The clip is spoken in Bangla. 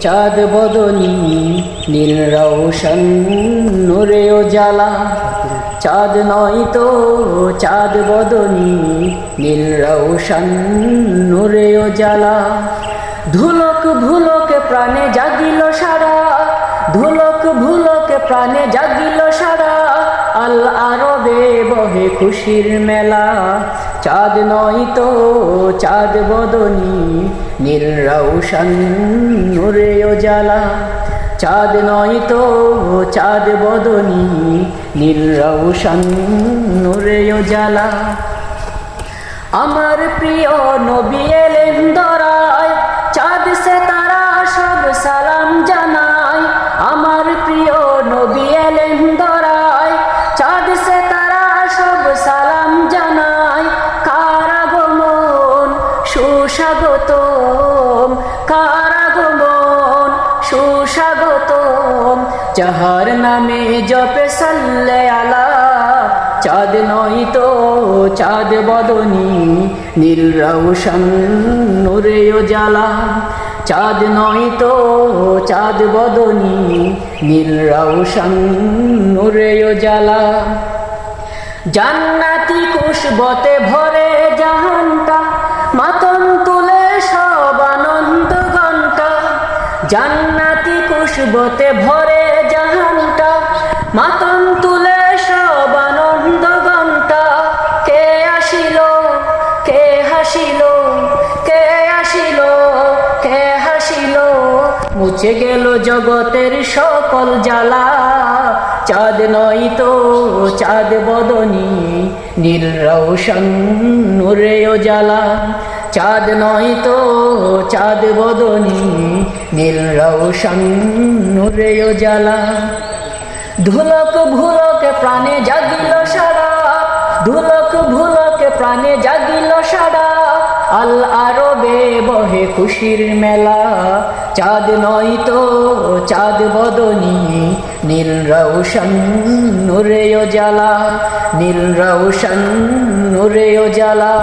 চাঁদ বদনি, নীল রৌশন নূরে ও জ্বালা। চাঁদ নয় তো চাঁদ বদনি, নীল রৌশন নূরে ও জ্বালা। ধুলক ভুলক প্রাণে জাগিল সারা, ধুলক ভুলক প্রাণে জাগিল সারা। আল আরবে বহে খুশির মেলা। চাঁদ নয় তো চাঁদ বদনি, নীল রৌশন নূরে জ্বালা চাঁদ নয় তো চাঁদ বদনি, নীল রৌশন নূরে জ্বালা আমার প্রিয় নবী সুস্বাগতম, কারাগমন সুস্বাগতম। যাহার নামে জপে সাল্লে আলা, চাঁদ নয় তো চাঁদ বদনি, নীল রৌশন নূরে জ্বালা। চাঁদ নয় তো চাঁদ বদনি, নীল রৌশন নূরে জ্বালা। জান্নাতি কুশবতে ভরে জাহানটা জান্নাতি কুশবতে ভরে জাহানটা মাতন তুলে সব আনন্দ ঘণ্টা কে আসিল, কে হাসিল, কে আসিল, কে হাসিল? মুছে গেল জগতের সকল জ্বালা। চাঁদ নয় তো চাঁদ বদনি, নীল রৌশন নূরে জ্বালা। চাঁদ নয় তো চাঁদ বদনি, নীল রৌশন নূরে ও জ্বালা ধুলক ভুলক প্রাণে জাগিল সারা, ধুলক ভুলক প্রাণে জাগিল সারা। আল আরবে বহে খুশির মেলা, চাঁদ নয় তো চাঁদ বদনি, নীল রৌশন নূরে ও জ্বালা নীল রৌশন নূরে জ্বালা